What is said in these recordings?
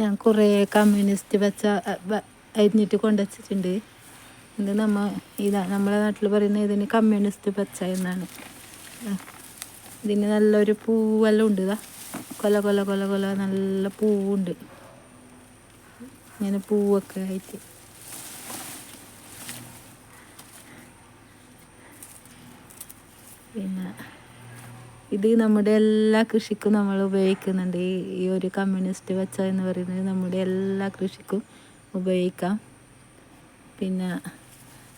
ഞാൻ കുറേ കമ്മ്യൂണിസ്റ്റ് വെച്ച അരിഞ്ഞിട്ട് കൊണ്ടുവച്ചിട്ടുണ്ട്. ഇത് നമ്മ ഇതാ നമ്മളെ നാട്ടിൽ പറയുന്ന ഇതിന് കമ്മ്യൂണിസ്റ്റ് പച്ച എന്നാണ്. ഇതിന് നല്ലൊരു പൂവെല്ലാം ഉണ്ട് ഇതാ. കൊല കൊല കൊല കൊല നല്ല പൂവുണ്ട്. ഇങ്ങനെ പൂവൊക്കെ ആയിട്ട്. പിന്നെ ഇത് നമ്മുടെ എല്ലാ കൃഷിക്കും നമ്മൾ ഉപയോഗിക്കുന്നുണ്ട്. ഈ ഈ ഒരു കമ്മ്യൂണിസ്റ്റ് വെച്ച എന്ന് പറയുന്നത് നമ്മുടെ എല്ലാ കൃഷിക്കും ഉപയോഗിക്കാം. പിന്നെ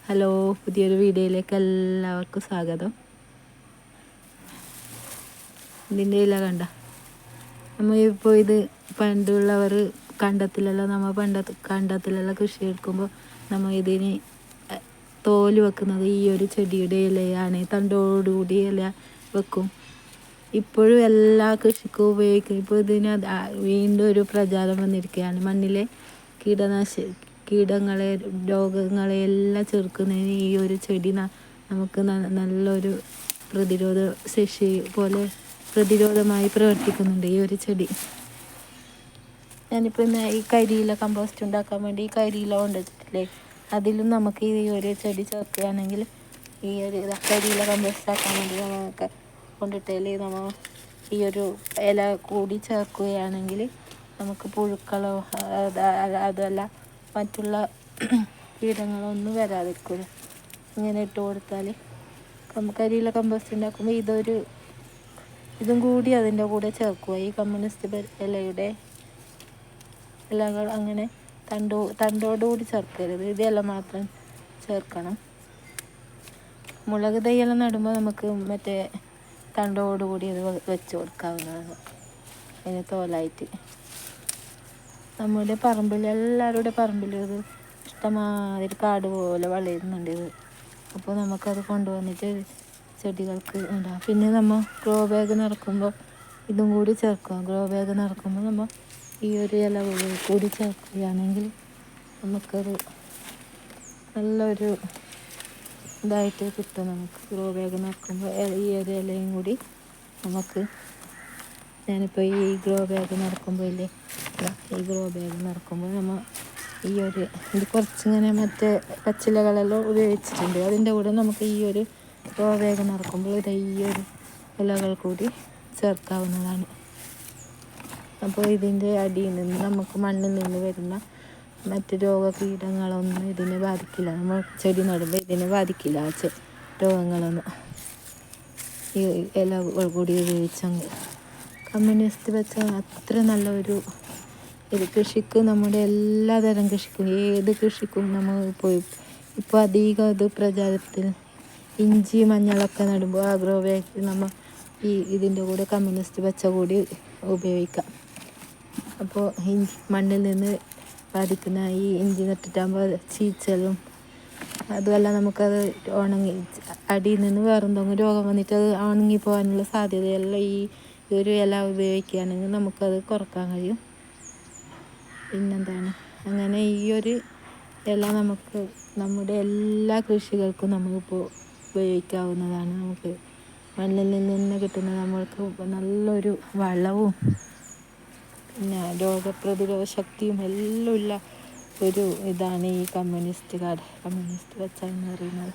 ഹലോ പുതിയൊരു വീഡിയോയിലേക്ക് എല്ലാവർക്കും സ്വാഗതം. ഇതിന്റെ ഇല കണ്ട. നമ്മൾ ഇപ്പോൾ ഇത് പണ്ടുള്ളവർ കണ്ടത്തിലെല്ലാം നമ്മൾ പണ്ട കണ്ടത്തിലെല്ലാം കൃഷി എടുക്കുമ്പോൾ നമ്മൾ ഇതിന് തോൽ വെക്കുന്നത് ഈ ഒരു ചെടിയുടെ ഇലയാണ്. തണ്ടോടുകൂടി ഇല വെക്കും. ഇപ്പോഴും എല്ലാ കൃഷിക്കും ഉപയോഗിക്കും ഇപ്പോൾ ഇതിന് വീണ്ടും ഒരു പ്രചാരം വന്നിരിക്കുകയാണ്. മണ്ണിലെ കീടനാശ കീടങ്ങളെ രോഗങ്ങളെ എല്ലാം ചെറുക്കുന്നതിന് ഈ ഒരു ചെടി നമുക്ക് നല്ലൊരു പ്രതിരോധ ശേഷി പോലെ പ്രതിരോധമായി പ്രവർത്തിക്കുന്നുണ്ട് ഈ ഒരു ചെടി. ഞാനിപ്പോൾ ഇന്ന് ഈ കരിയില കമ്പോസ്റ്റ് ഉണ്ടാക്കാൻ വേണ്ടി ഈ കരിയില കൊണ്ടുവച്ചിട്ടില്ലേ അതിലും നമുക്ക് ഈ ഒരു ചെടി ചേർക്കുകയാണെങ്കിൽ ഈ ഒരു കരിയില കമ്പോസ്റ്റ് ആക്കാൻ വേണ്ടി നമുക്ക് കൊണ്ടിട്ടാൽ നമ്മൾ ഈ ഒരു ഇല കൂടി ചേർക്കുകയാണെങ്കിൽ നമുക്ക് പുഴുക്കളോ അതല്ല മറ്റുള്ള കീടങ്ങളോ ഒന്നും വരാതിരിക്കില്ല ഇങ്ങനെ ഇട്ട് കൊടുത്താൽ കരിയില കമ്പോസ്റ്റ് ഉണ്ടാക്കുമ്പോൾ ഇതൊരു ഇതും കൂടി അതിന്റെ കൂടെ ചേർക്കുക. ഈ കമ്മ്യൂണിസ്റ്റ് ഇലയുടെ ഇലകൾ അങ്ങനെ തണ്ടോ തണ്ടോടുകൂടി ചേർക്കരുത്. ഇതെല്ലാം മാത്രം ചേർക്കണം. മുളക് തൈയെല്ലാം നടുമ്പോൾ നമുക്ക് മറ്റേ തണ്ടോടുകൂടി അത് വെച്ച് കൊടുക്കാവുന്നതാണ്. അതിന് തോലായിട്ട്. നമ്മുടെ പറമ്പിൽ എല്ലാവരുടെ പറമ്പിലും ഇത് ഇഷ്ടമാതിരി കാട് പോലെ വളരുന്നുണ്ട് ഇത്. അപ്പോൾ നമുക്കത് കൊണ്ടുവന്നിട്ട് ചെടികൾക്ക് ഉണ്ടാകും പിന്നെ നമ്മൾ ഗ്രോ ബാഗ് നിറക്കുമ്പോൾ ഇതും കൂടി ചേർക്കുക ഗ്രോ ബാഗ് നിറക്കുമ്പോൾ നമ്മൾ ഈ ഒരു ഇല കൂടി ചേർക്കുകയാണെങ്കിൽ നമുക്കൊരു നല്ലൊരു ഇതായിട്ട് കിട്ടും നമുക്ക്. ഗ്രോ ബാഗ് നിറക്കുമ്പോൾ ഈ ഒരു ഇലയും കൂടി നമുക്ക് ഞാനിപ്പോൾ ഈ ഗ്രോ ബാഗ് നിറക്കുമ്പോൾ ഇല്ലേ ഈ ഗ്രോ ബാഗ് നിറക്കുമ്പോൾ നമ്മൾ ഈ ഒരു ഇത് കുറച്ചിങ്ങനെ മറ്റേ പച്ചിലകളെല്ലാം ഉപയോഗിച്ചിട്ടുണ്ട്. അതിന്റെ കൂടെ നമുക്ക് ഈ ഒരു ഗ്രോ ബാഗ് നിറക്കുമ്പോൾ ഇത് ഈ ഒരു ഇലകൾ കൂടി ചേർക്കാവുന്നതാണ്. അപ്പോൾ ഇതിന്റെ അടിയിൽ നിന്ന് നമുക്ക് മണ്ണിൽ നിന്ന് വരുന്ന മറ്റ് രോഗകീടങ്ങളൊന്നും ഇതിനെ ബാധിക്കില്ല. നമ്മൾ ചെടി നടുമ്പോൾ ഇതിനെ ബാധിക്കില്ല. ആ രോഗങ്ങളൊന്നും. ഈ ഇലകൾ കൂടി ഉപയോഗിച്ചെങ്കിൽ കമ്മ്യൂണിസ്റ്റ് വെച്ചാൽ അത്ര നല്ലൊരു ഇത് കൃഷിക്ക് നമ്മുടെ എല്ലാതരം കൃഷിക്കും ഏത് കൃഷിക്കും നമ്മൾ പോയി ഇപ്പോൾ അധികം ഇത് പ്രചാരത്തിൽ ഇഞ്ചി മഞ്ഞളൊക്കെ നടുമ്പോൾ ആഗ്രോ ബാഗ് നമ്മൾ ഈ ഇതിന്റെ കൂടെ കമ്മ്യൂണിസ്റ്റ് വെച്ച കൂടി ഉപയോഗിക്കാം. അപ്പോൾ ഇഞ്ചി മണ്ണിൽ നിന്ന് ബാധിക്കുന്ന ഈ ഇഞ്ചി നട്ടിട്ടാകുമ്പോൾ ചീച്ചലും. അതുമല്ല നമുക്കത് ഉണങ്ങി അടിയിൽ നിന്ന് വേറെ എന്തെങ്കിലും രോഗം വന്നിട്ട് അത് ഉണങ്ങി പോകാനുള്ള സാധ്യതയെല്ലാം ഈ ഒരു ഇല ഉപയോഗിക്കുകയാണെങ്കിൽ നമുക്കത് കുറയ്ക്കാൻ കഴിയും. പിന്നെന്താണ്? അങ്ങനെ ഈ ഒരു ഇല നമുക്ക് നമ്മുടെ എല്ലാ കൃഷികൾക്കും നമുക്കിപ്പോൾ ഉപയോഗിക്കാവുന്നതാണ്. നമുക്ക് മണ്ണിൽ നിന്ന് കിട്ടുന്ന നമ്മൾക്ക് നല്ലൊരു വളവും പിന്നെ രോഗപ്രതിരോധ ശക്തിയും എല്ലാം ഉള്ള ഒരു ഇതാണ് ഈ കമ്മ്യൂണിസ്റ്റുകാർ കമ്മ്യൂണിസ്റ്റ് വെച്ചാൽ എന്ന് പറയുന്നത്.